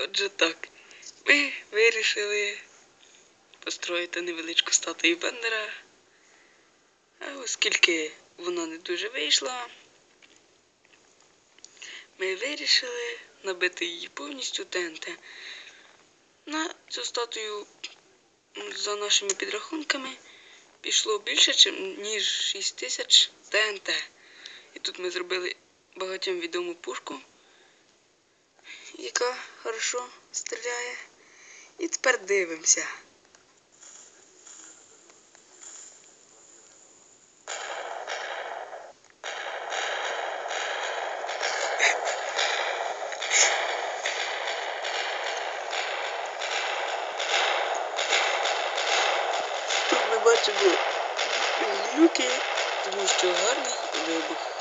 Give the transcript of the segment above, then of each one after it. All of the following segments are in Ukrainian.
Отже так, ми вирішили построїти невеличку статую Бендера. А оскільки воно не дуже вийшло, ми вирішили набити її повністю ТНТ. На цю статую, за нашими підрахунками, пішло більше, ніж 6 тисяч ТНТ. І тут ми зробили багатьом відому пушку, яка хорошо стріляє. І тепер дивимося. Тут ми бачимо люки, тому що гарний вибух.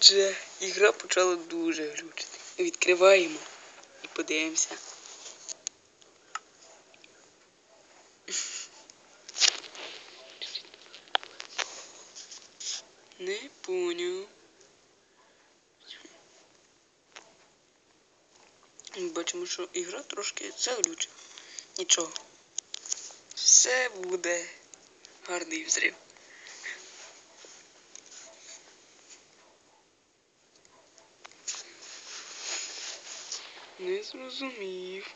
Отже, ігра почала дуже глючити. Відкриваємо і подивимося. Не поняв. Бачимо, що ігра трошки заглючила. Нічого. Все буде гарний взрив. Не зрозумів.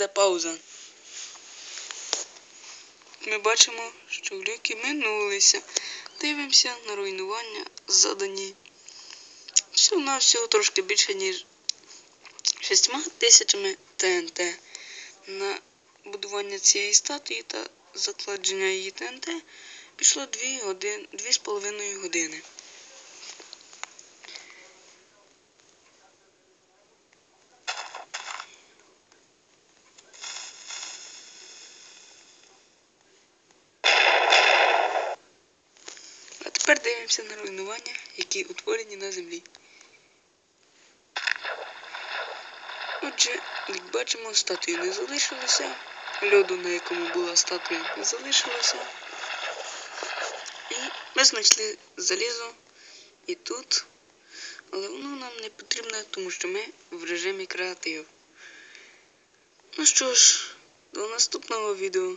Буде пауза. Ми бачимо, що глюки минулися. Дивимося на руйнування задані. Всього на всього трошки більше, ніж 6 тисячами ТНТ. На будування цієї статуї та закладення її ТНТ пішло 2,5 години. А тепер дивимося на руйнування, які утворені на землі. Отже, як бачимо, статуї не залишилося. Льоду, на якому була статуя, не залишилося. І ми знайшли залізо і тут. Але воно нам не потрібне, тому що ми в режимі креатив. Ну що ж, до наступного відео.